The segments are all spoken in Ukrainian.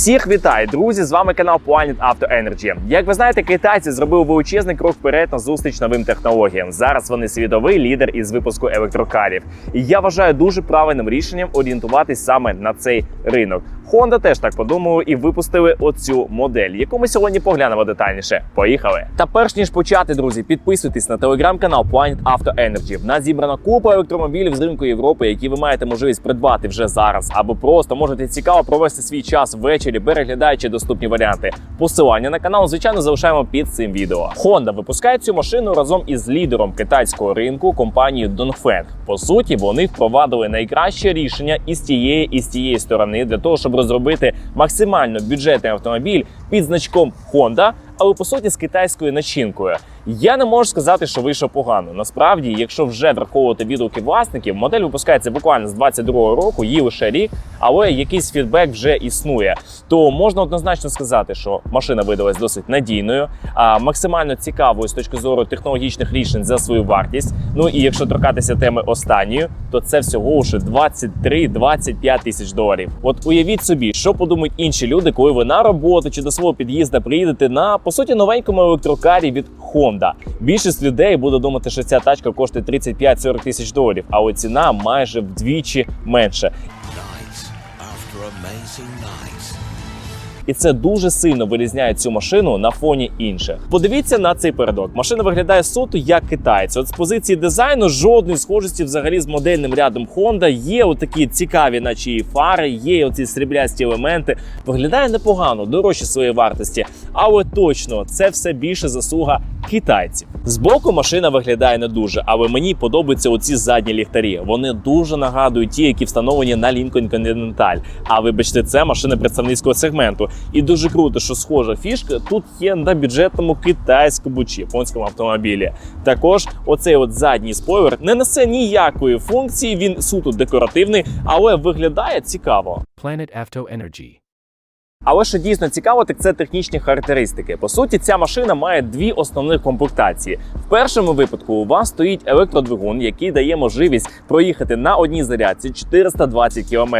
Всіх вітаю, друзі! З вами канал Planet Auto Energy. Як ви знаєте, китайці зробили величезний крок вперед на зустріч новим технологіям. Зараз вони світовий лідер із випуску електрокарів. І я вважаю дуже правильним рішенням орієнтуватись саме на цей ринок. Honda теж так подумали і випустили оцю модель, яку ми сьогодні поглянемо детальніше. Поїхали! Та перш ніж почати, друзі, підписуйтесь на телеграм-канал Planet Auto Energy. В нас зібрана купа електромобілів з ринку Європи, які ви маєте можливість придбати вже зараз, або просто можете цікаво провести свій час ввечері, переглядаючи доступні варіанти. Посилання на канал, звичайно, залишаємо під цим відео. Honda випускає цю машину разом із лідером китайського ринку компанією Dongfeng. По суті, вони впровадили найкраще рішення із тієї і з тієї сторони для того, щоб розробити максимально бюджетний автомобіль під значком Honda, але по суті з китайською начинкою. Я не можу сказати, що вийшов погано. Насправді, якщо вже враховувати відгуки власників, модель випускається буквально з 22-го року, їй лише рік, але якийсь фідбек вже існує. То можна однозначно сказати, що машина видалась досить надійною, а максимально цікавою з точки зору технологічних рішень за свою вартість. Ну і якщо торкатися теми останньої, то це всього лише 23-25 тисяч доларів. От уявіть собі, що подумають інші люди, коли ви на роботу чи до свого під'їзда приїдете на по суті новенькому електрокарі від Honda. Більшість людей буде думати, що ця тачка коштує 35-40 тисяч доларів, а ціна майже вдвічі менше. night after. І це дуже сильно вирізняє цю машину на фоні інших. Подивіться на цей передок. Машина виглядає суто як китайці. От з позиції дизайну жодної схожості взагалі з модельним рядом Honda. Є отакі цікаві, наче і фари, є оці сріблясті елементи. Виглядає непогано, дорожче своєї вартості, але точно це все більше заслуга китайців. Збоку машина виглядає не дуже, але мені подобаються оці задні ліхтарі. Вони дуже нагадують ті, які встановлені на Lincoln Continental. А вибачте, це машина представницького сегменту. І дуже круто, що схожа фішка тут є на бюджетному китайському чи японському автомобілі. Також оцей от задній спойлер не несе ніякої функції. Він суто декоративний, але виглядає цікаво. Planet Auto Energy. Але що дійсно цікаво, так це технічні характеристики. По суті, ця машина має дві основних комплектації. В першому випадку у вас стоїть електродвигун, який дає можливість проїхати на одній зарядці 420 км.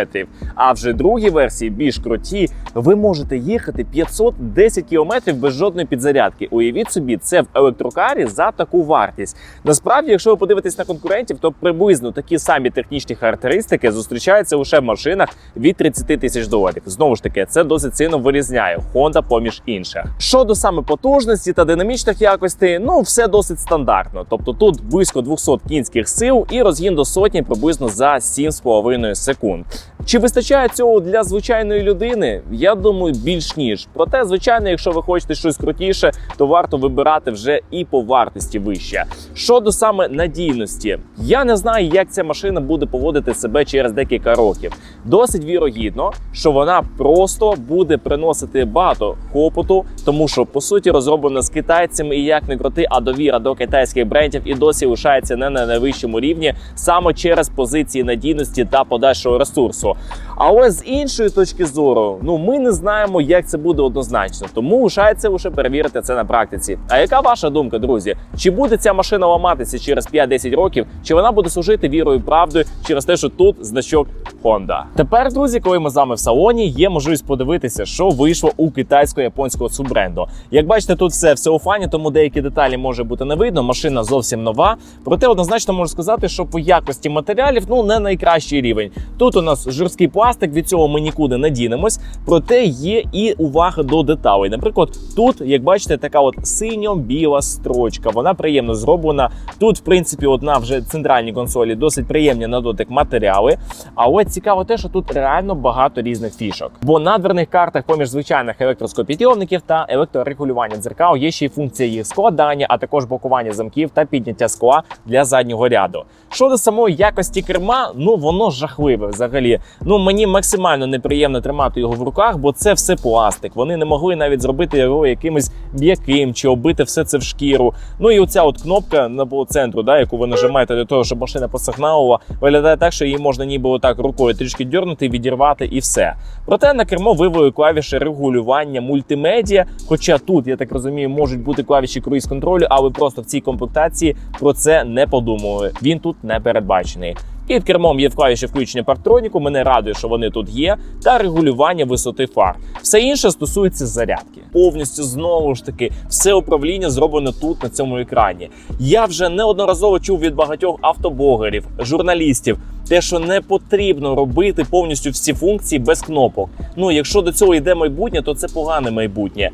А вже другій версії, більш круті, ви можете їхати 510 км без жодної підзарядки. Уявіть собі, це в електрокарі за таку вартість. Насправді, якщо ви подивитесь на конкурентів, то приблизно такі самі технічні характеристики зустрічаються лише в машинах від 30 тисяч доларів. Знову ж таки, це досить сильно вирізняє Honda поміж інших. Щодо саме потужності та динамічних якостей, ну все досить стандартно. Тобто тут близько 200 кінських сил і розгін до сотні приблизно за 7,5 секунд. Чи вистачає цього для звичайної людини? Я думаю, більш ніж. Проте, звичайно, якщо ви хочете щось крутіше, то варто вибирати вже і по вартості вище. Щодо саме надійності, я не знаю, як ця машина буде поводити себе через декілька років. Досить вірогідно, що вона просто буде приносити багато хопоту, тому що по суті розроблена з китайцями і як не крути, а довіра до китайських брендів і досі лишається не на найвищому рівні саме через позиції надійності та подальшого ресурсу. Але з іншої точки зору, ну ми не знаємо, як це буде однозначно, тому лишається лише перевірити це на практиці. А яка ваша думка, друзі? Чи буде ця машина ламатися через 5-10 років, чи вона буде служити вірою і правдою через те, що тут значок Honda? Тепер, друзі, коли ми з вами в салоні, є можливість подивитися, що вийшло у китайсько-японського суббренду. Як бачите, тут все в целофані, тому деякі деталі може бути не видно. Машина зовсім нова. Проте однозначно можу сказати, що по якості матеріалів ну не найкращий рівень. Тут у нас жорсткий пластик, від цього ми нікуди не дінемось. Проте є і увага до деталей. Наприклад, тут, як бачите, така от синьо-біла строчка. Вона приємно зроблена. Тут, в принципі, одна вже центральні консолі досить приємні на дотик матеріали. Але цікаво те, що тут реально багато різних фішок. Бо на дверних картах, поміж звичайних електроскопідйомників та електрорегулювання дзеркал, є ще й функція їх складання, а також блокування замків та підняття скла для заднього ряду. Щодо самої якості керма, ну воно жахливе взагалі. Ну мені максимально неприємно тримати його в руках, бо це все пластик. Вони не могли навіть зробити його якимось м'яким чи оббити все це в шкіру. Ну і оця от кнопка на центру, да, яку ви нажимаєте для того, щоб машина посигналила, виглядає так, що її можна ніби отак рукою трішки дьорнути, відірвати і все. Проте на кермо вивели клавіші регулювання мультимедіа. Хоча тут, я так розумію, можуть бути клавіші круїз контролю, але просто в цій комплектації про це не подумали. Він тут не передбачений. Під кермом є клавіші включення парктроніку. Мене радує, що вони тут є, та регулювання висоти фар. Все інше стосується зарядки. Повністю знову ж таки, все управління зроблено тут на цьому екрані. Я вже неодноразово чув від багатьох автоблогерів, журналістів. Те, що не потрібно робити повністю всі функції без кнопок. Ну, якщо до цього йде майбутнє, то це погане майбутнє.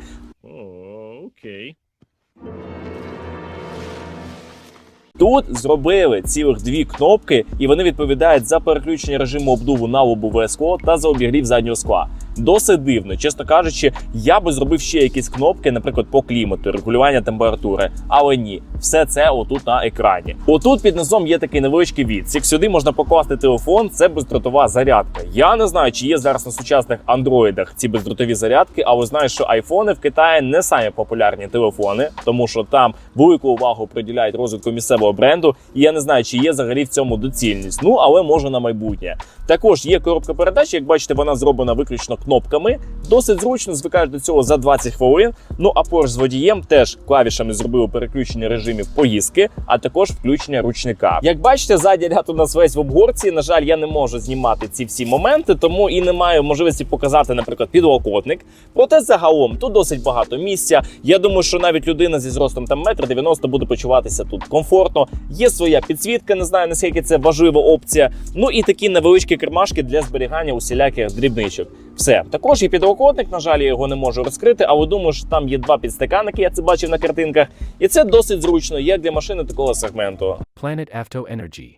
Окей. Тут зробили цілих дві кнопки, і вони відповідають за переключення режиму обдуву на лобове скло та за обігрів заднього скла. Досить дивно, чесно кажучи, я би зробив ще якісь кнопки, наприклад, по клімату, регулювання температури. Але ні, все це отут на екрані. Отут під низом є такий невеличкий відсік. Сюди можна покласти телефон. Це бездротова зарядка. Я не знаю, чи є зараз на сучасних андроїдах ці бездротові зарядки, але знаю, що айфони в Китаї не самі популярні телефони, тому що там велику увагу приділяють розвитку місцевого бренду. І я не знаю, чи є взагалі в цьому доцільність. Ну але може на майбутнє. Також є коробка передач. Як бачите, вона зроблена виключно кнопками. Досить зручно звикаєш до цього за 20 хвилин. Ну а поруч з водієм теж клавішами зробили переключення режимів поїздки, а також включення ручника. Як бачите, задній ряд у нас весь в обгорці. На жаль, я не можу знімати ці всі моменти, тому і не маю можливості показати, наприклад, підлокотник. Проте загалом тут досить багато місця. Я думаю, що навіть людина зі зростом там метр 90 буде почуватися тут комфортно. Є своя підсвітка, не знаю наскільки це важлива опція. Ну і такі невеличкі кермашки для зберігання усіляких дрібничок. Все також є підлокотник. На жаль, я його не можу розкрити, але думаю, що там є два підстаканники. Я це бачив на картинках, і це досить зручно, як для машини такого сегменту. Planet Auto Energy.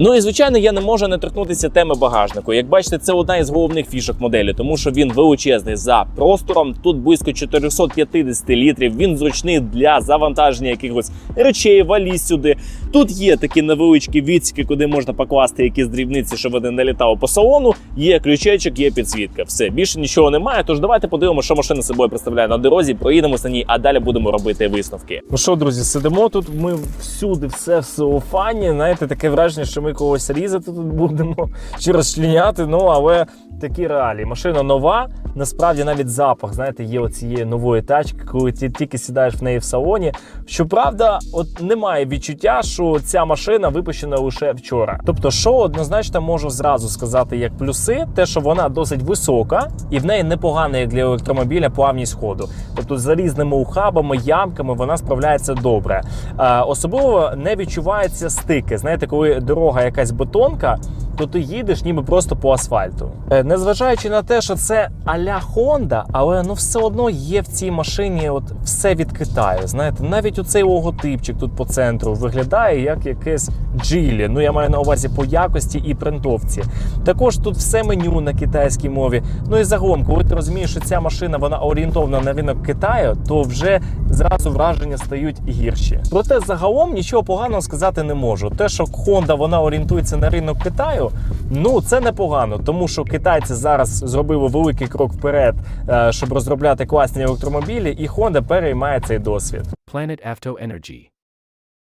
Ну і звичайно, я не можу не торкнутися теми багажнику. Як бачите, це одна із головних фішок моделі, тому що він величезний за простором. Тут близько 450 літрів. Він зручний для завантаження якихось речей, валіз сюди. Тут є такі невеличкі відсіки, куди можна покласти якісь дрібниці, щоб вони не літали по салону. Є ключечок, є підсвітка. Все більше нічого немає. Тож давайте подивимося, що машина собою представляє на дорозі. Проїдемося на ній, а далі будемо робити висновки. Ну що, друзі, сидимо тут. Ми всюди все в целофані. Знаєте, таке враження, що ми когось різати тут будемо чи розчленяти. Ну але такі реалії. Машина нова. Насправді навіть запах, знаєте, є оцієї нової тачки, коли ти тільки сідаєш в неї в салоні. Щоправда, от немає відчуття, що ця машина випущена лише вчора. Тобто, що однозначно можу зразу сказати як плюси, те, що вона досить висока і в неї непогана як для електромобіля плавність ходу. Тобто за різними ухабами, ямками вона справляється добре. Е, особливо не відчуваються стики. Знаєте, коли дорога якась бетонка, то ти їдеш ніби просто по асфальту. Е, Незважаючи на те, що це а-ля Honda, але ну все одно є в цій машині от все від Китаю. Знаєте, навіть оцей логотипчик тут по центру виглядає як якесь джилі. Ну я маю на увазі по якості і принтовці. Також тут все меню на китайській мові. Ну і загалом, коли ти розумієш, що ця машина вона орієнтована на ринок Китаю, то вже зразу враження стають гірші. Проте загалом нічого поганого сказати не можу. Те, що Honda вона орієнтується на ринок Китаю, ну це непогано, тому що китайці зараз зробили великий крок вперед, е, щоб розробляти класні електромобілі, і Honda переймає цей досвід. Planet Auto Energy.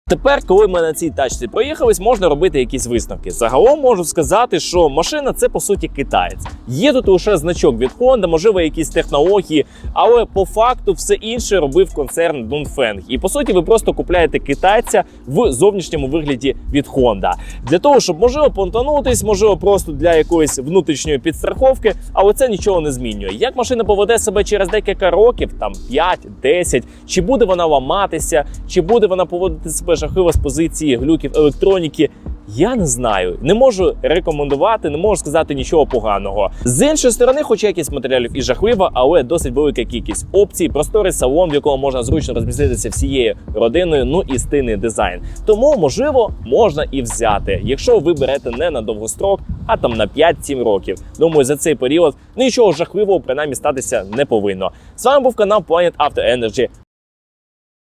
Тепер, коли ми на цій тачці проїхались, можна робити якісь висновки. Загалом можу сказати, що машина це по суті китаєць. Є тут лише значок від Honda, можливо, якісь технології, але по факту все інше робив концерн Dongfeng. І по суті, ви просто купляєте китайця в зовнішньому вигляді від Honda. Для того, щоб можливо понтанутись, можливо, просто для якоїсь внутрішньої підстраховки, але це нічого не змінює. Як машина поведе себе через декілька років, там 5-10, чи буде вона ламатися, чи буде вона поводити себе жахливо з позиції глюків електроніки. Я не знаю, не можу рекомендувати, не можу сказати нічого поганого. З іншої сторони, хоч якість матеріалів і жахлива, але досить велика кількість опцій, просторий салон, в якому можна зручно розміститися всією родиною. Ну і стильний дизайн. Тому можливо можна і взяти, якщо ви берете не на довгострок, а там на 5-7 років. Думаю, за цей період нічого жахливого принаймні статися не повинно. З вами був канал Planet Auto Energy.